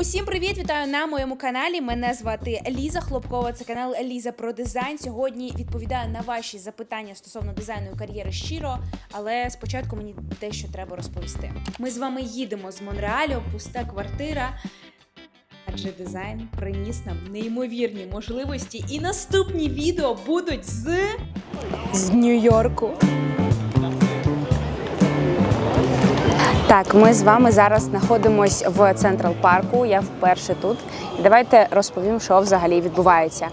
Усім привіт! Вітаю на моєму каналі. Мене звати Ліза Хлопкова. Це канал Ліза про дизайн. Сьогодні відповідаю на ваші запитання стосовно дизайну і кар'єри щиро, але спочатку мені дещо треба розповісти. Ми з вами їдемо з Монреалю, пуста квартира. Адже дизайн приніс нам неймовірні можливості, і наступні відео будуть з, з Нью-Йорку. Так, ми з вами зараз знаходимось в Централ парку. Я вперше тут. Давайте розповім, що взагалі відбувається.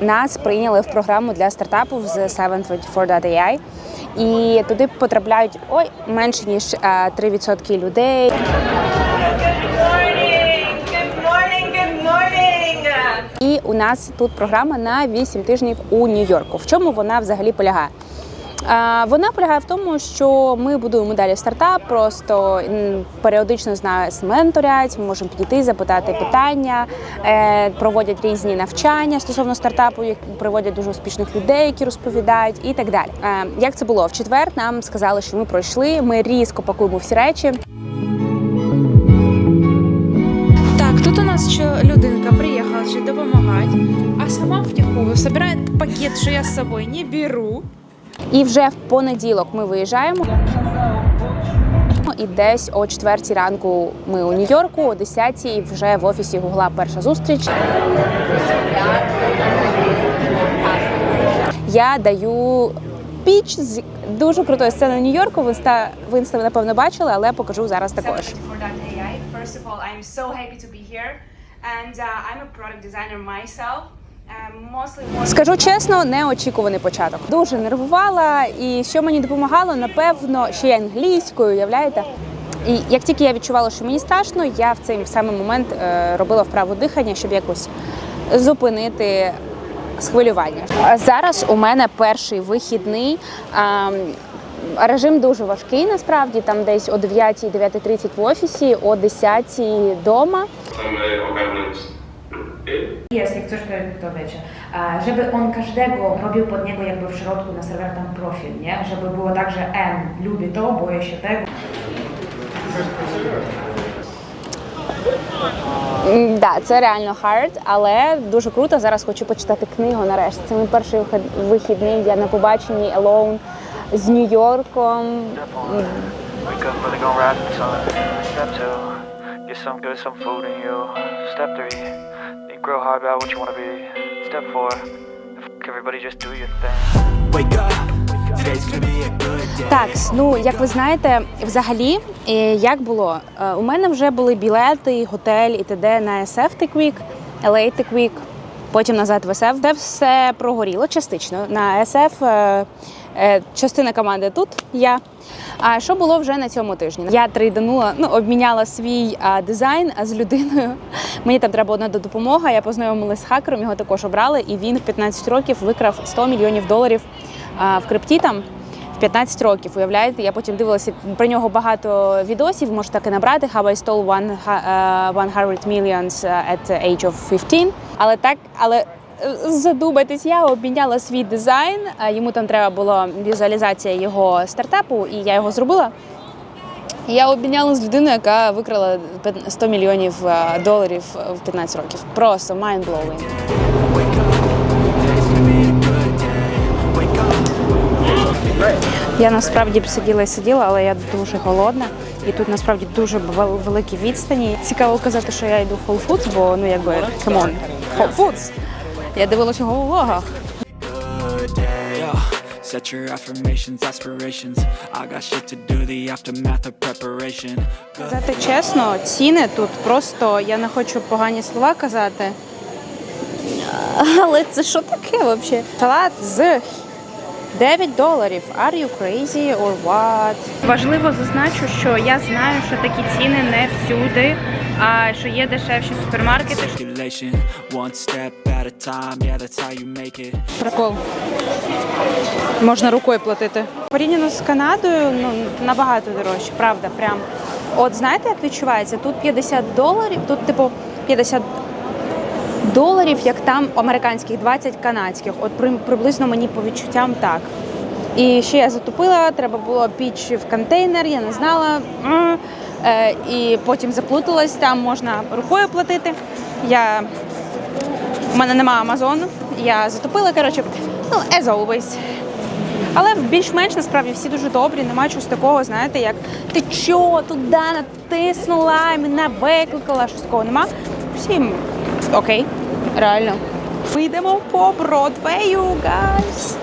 Нас прийняли в програму для стартапів з 724.ai. І туди потрапляють ой менше ніж 3% людей. І у нас тут програма на 8 тижнів у Нью-Йорку. В чому вона взагалі полягає? Вона полягає в тому, що ми будуємо далі стартап, просто періодично з нас менторять, ми можемо підійти, запитати питання, е, проводять різні навчання стосовно стартапу, як приводять дуже успішних людей, які розповідають, і так далі. Е, Як це було? В четвер нам сказали, що ми пройшли, ми різко пакуємо всі речі. Так, тут у нас що людинка приїхала ще допомагати, а сама втихую собирає пакет, що я з собою не беру. І вже в понеділок ми виїжджаємо. І десь о 4 ранку ми у Нью-Йорку, о 10 вже в офісі Гугла перша зустріч. Я даю піч з дуже крутої сцени Нью-Йорку. Ви інста, напевно бачили, але покажу зараз також. 724.ai. First of all, I'm so. And uh, I'm a product designer myself. Скажу чесно, неочікуваний початок. Дуже нервувала, і що мені допомагало, напевно, ще й англійською, уявляєте? І як тільки я відчувала, що мені страшно, я в цей самий момент е, робила вправу дихання, щоб якось зупинити схвилювання. Зараз у мене перший вихідний. Режим дуже важкий насправді, там десь о 9-9.30 в офісі, о 10 вдома. Jest, jak coś, to, to wiecie. E, Żeby on każdego robił pod niego jakby w środku na serwer tam profil, nie? Żeby było tak, że M lubi to, boję się tego. М, Да, це реально хард, але дуже круто. Зараз хочу почитати книгу нарешті. Це мій перший вихід- вихідний. Я на побаченні Alone з Нью-Йорком. М, Wake up, really gonna rise in the sun. Step two, get some good, some food in you. Step three, real hard about what you wanna be. Step four, everybody just do your thing. Wake up. Так, ну як ви знаєте, взагалі, е, як було? Е, У мене вже були білети, готель і т.д. на SF Tech Week, LA Tech Week, потім назад в SF, де все прогоріло частично. На SF е, е, частина команди тут я. А що було вже на цьому тижні? Я трейданула, ну обміняла свій а, дизайн з людиною. Мені там треба одна допомога. Я познайомилася з хакером, його також обрали, і він в 15 років викрав 100 мільйонів доларів а, в крипті там. В 15 років, уявляєте, я потім дивилася про нього багато відосів, можете так і набрати How I stole one, uh, 100 millions at the age of 15. Але так, але е, задумайтесь, я обміняла свій дизайн. Йому там треба була візуалізація його стартапу, і я його зробила. Я обміняла з людиною, яка викрала 100 мільйонів е, доларів в 15 років. Просто mind-blowing. Я насправді б сиділа і сиділа, але я дуже голодна. І тут насправді дуже вел- великі відстані. Цікаво казати, що я йду в Whole Foods, бо ну якби come on, Whole Foods. Я дивилася його у влогах. Set your affirmations, aspirations. I got shit to do, the aftermath of preparation. Казати чесно, ціни тут просто я не хочу погані слова казати. Але це що таке взагалі? Салат з 9 доларів. Are you crazy or what? Важливо зазначу, що я знаю, що такі ціни не всюди, а що є дешевші супермаркети. One step at a time. Прикол. Можна рукою платити. Порівняно з Канадою, ну набагато дорожче, правда, прям. От знаєте, як відчувається? Тут 50 доларів, тут, типу, 50 доларів, як там американських, 20 канадських. От при- приблизно мені по відчуттям так. І ще я затупила, треба було піч в контейнер, я не знала. Е, і потім заплуталась, там можна рукою платити. Я... У мене немає Амазону, я затопила, коротше, ну, as always. Але більш-менш насправді всі дуже добрі, немає чогось такого, знаєте, як ти чо, туди натиснула, мене викликала, щось такого нема. Всім окей, реально. Ми йдемо по Бродвею, гайс.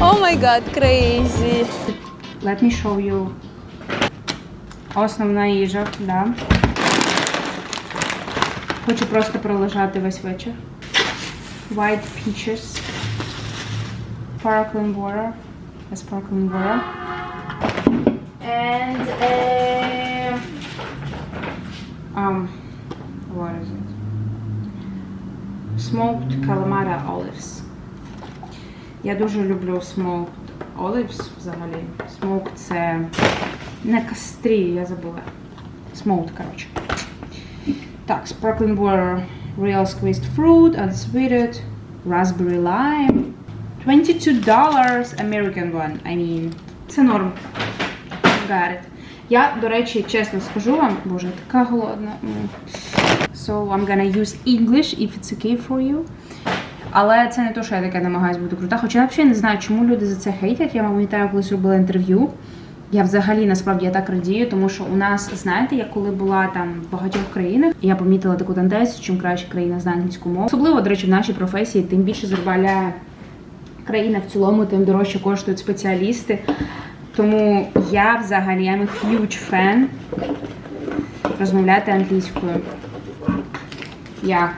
О май гад, crazy. Let me show you. Основна їжа, да. Хочу просто пролежати весь вечір. White peaches. Sparkling water. A sparkling water. And uh, um, what is it? Smoked calamari olives. Я дуже люблю smoked olives взагалі. Smoked це не кастрі, я забула. Smoked, коротше. Так, sparkling water, real squeezed fruit, unsweetened, raspberry lime. $22 American one. I mean, це норм. Got it. Я, до речі, чесно скажу вам, боже, така голодна. So I'm gonna use English if it's okay for you. Але це не то, що я таке намагаюся бути крута. Хоча я взагалі не знаю, чому люди за це хейтять. Я пам'ятаю, колись робила інтерв'ю. Я взагалі насправді я так радію, тому що у нас, знаєте, я коли була там в багатьох країнах, я помітила таку тенденцію, чим краще країна знає англійську мову. Особливо, до речі, в нашій професії, тим більше заробляє країна в цілому, тим дорожче коштують спеціалісти. Тому я взагалі a huge fan розмовляти англійською. Yeah.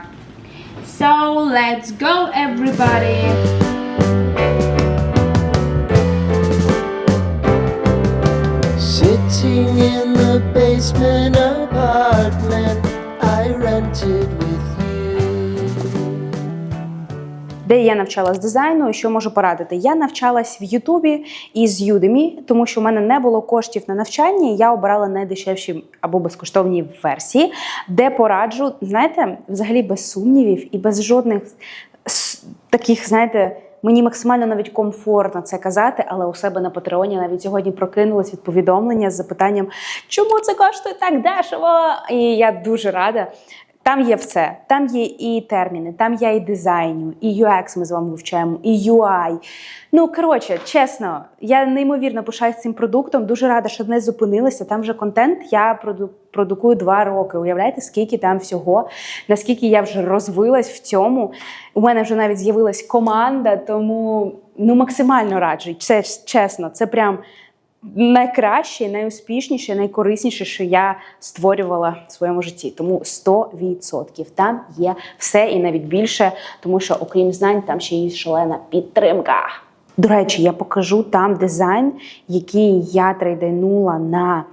So let's go, everybody! Sitting in the basement apartment I rented with you. Де я навчалась дизайну що можу порадити? Я навчалась в Ютубі із Udemy, тому що в мене не було коштів на навчання. і Я обирала найдешевші або безкоштовні версії, де пораджу, знаєте, взагалі без сумнівів і без жодних таких, знаєте. Мені максимально навіть комфортно це казати, але у себе на Патреоні навіть сьогодні прокинулось від повідомлення з запитанням, чому це коштує так дешево? І я дуже рада. Там є все. Там є і терміни, там я і дизайню, і UX ми з вами вивчаємо, і UI. Ну, коротше, чесно, я неймовірно пишаюсь цим продуктом. Дуже рада, що не зупинилася. Там вже контент я проду- продукую два роки. Уявляєте, скільки там всього, наскільки я вже розвилась в цьому. У мене вже навіть з'явилась команда, тому ну максимально раджу. Це чесно, це прям найкраще, найуспішніше, найкорисніше, що я створювала в своєму житті. Тому 100% там є все і навіть більше, тому що окрім знань, там ще є шалена підтримка. До речі, я покажу там дизайн, який я трейдинула на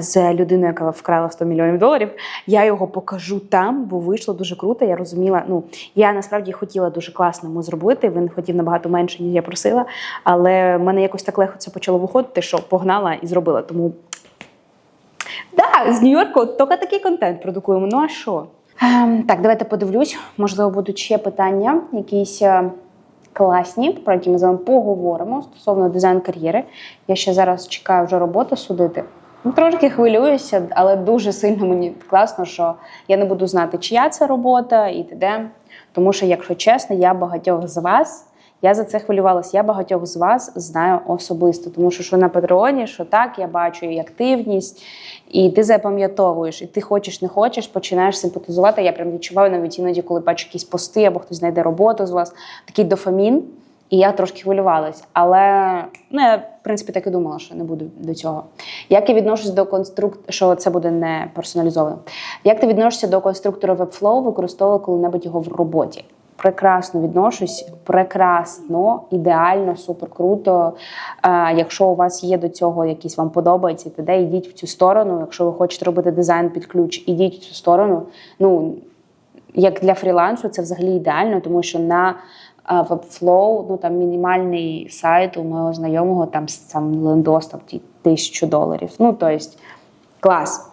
з людиною, яка вкрала 100 мільйонів доларів. Я його покажу там, бо вийшло дуже круто. Я розуміла. Ну я насправді хотіла дуже класно йому зробити. Він хотів набагато менше, ніж я просила. Але в мене якось так легко це почало виходити, що погнала і зробила. Тому да, з Нью-Йорку тільки такий контент продукуємо. Ну а що? Ем, так, давайте подивлюсь. Можливо, будуть ще питання, якісь. е, Класні, про які ми з вами поговоримо стосовно дизайн кар'єри. Я ще зараз чекаю вже роботу судити. Ну, Трошки хвилююся, але дуже сильно мені класно, що я не буду знати, чия це робота і т.д. Тому що, якщо чесно, я багатьох з вас, я за це хвилювалася, я багатьох з вас знаю особисто. Тому що що на Патреоні, що так, я бачу і активність, і ти запам'ятовуєш, і ти хочеш, не хочеш, починаєш симпатизувати. Я прям відчуваю навіть іноді, коли бачу якісь пости або хтось знайде роботу з вас, такий дофамін. І я трошки хвилювалась, але ну я в принципі так і думала, що не буду до цього. Як я відношусь до конструктора, що це буде не персоналізовано? Як ти відносишся до конструктора Webflow, використовувала коли-небудь його в роботі? Прекрасно відношусь, прекрасно, ідеально, супер круто. Якщо у вас є до цього якісь вам подобається, тоді йдіть в цю сторону. Якщо ви хочете робити дизайн під ключ, ідіть в цю сторону. Ну як для фрілансу це взагалі ідеально, тому що на Webflow, ну там мінімальний сайт у мого знайомого, там сам лендос там тисячу доларів. Ну, тобто, клас.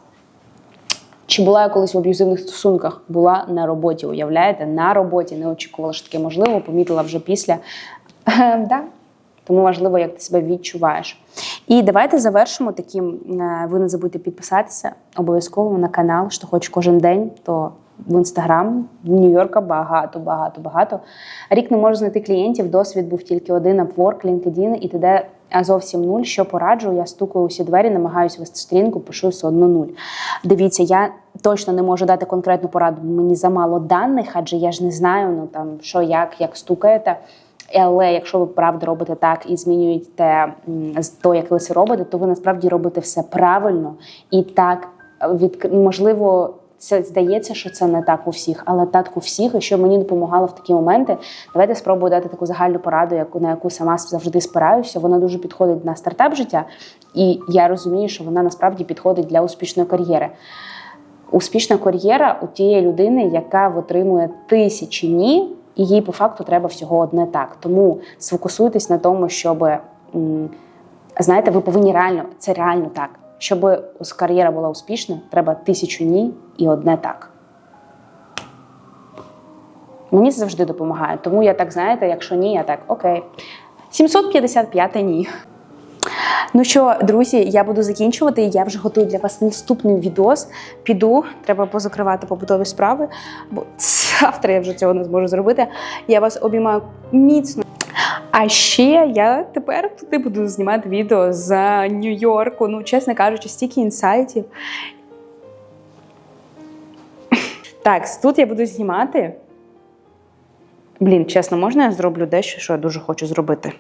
Чи була я колись в аб'юзивних стосунках? Була на роботі, уявляєте? На роботі не очікувала, що таке можливо, помітила вже після. да. Тому важливо, як ти себе відчуваєш. І давайте завершимо таким. е, Ви не забудьте підписатися обов'язково на канал, що хоч кожен день, то в інстаграм, Нью-Йорка багато, багато, багато. Рік не можу знайти клієнтів, досвід був тільки один Upwork, LinkedIn і т.д. Зовсім нуль. Що пораджу? Я стукаю усі двері, намагаюся вести сторінку, пишу все одно нуль. Дивіться, я точно не можу дати конкретну пораду. Мені замало даних, адже я ж не знаю, ну там що, як, як стукаєте. Але якщо ви правда робите так і змінюєте того, як ви це робите, то ви насправді робите все правильно і так від можливо. Це здається, що це не так у всіх, але так у всіх. І що мені допомагало в такі моменти. Давайте спробую дати таку загальну пораду, яку на яку сама завжди спираюся. Вона дуже підходить на стартап життя, і я розумію, що вона насправді підходить для успішної кар'єри. Успішна кар'єра у тієї людини, яка отримує тисячі ні, і їй по факту треба всього одне так. Тому сфокусуйтесь на тому, щоб знаєте, ви повинні реально, це реально так. Щоб кар'єра була успішна, треба тисячу ні і одне так. Мені це завжди допомагає. Тому я так, знаєте, якщо ні, я так, окей. 755 ні. Ну що, друзі, я буду закінчувати. Я вже готую для вас наступний відос. Піду, треба позакривати побутові справи, бо завтра я вже цього не зможу зробити. Я вас обіймаю міцно. А ще я тепер туди буду знімати відео з Нью-Йорку. Ну, чесно кажучи, стільки інсайтів. Так, тут я буду знімати. Блін, чесно, можна я зроблю дещо, що я дуже хочу зробити?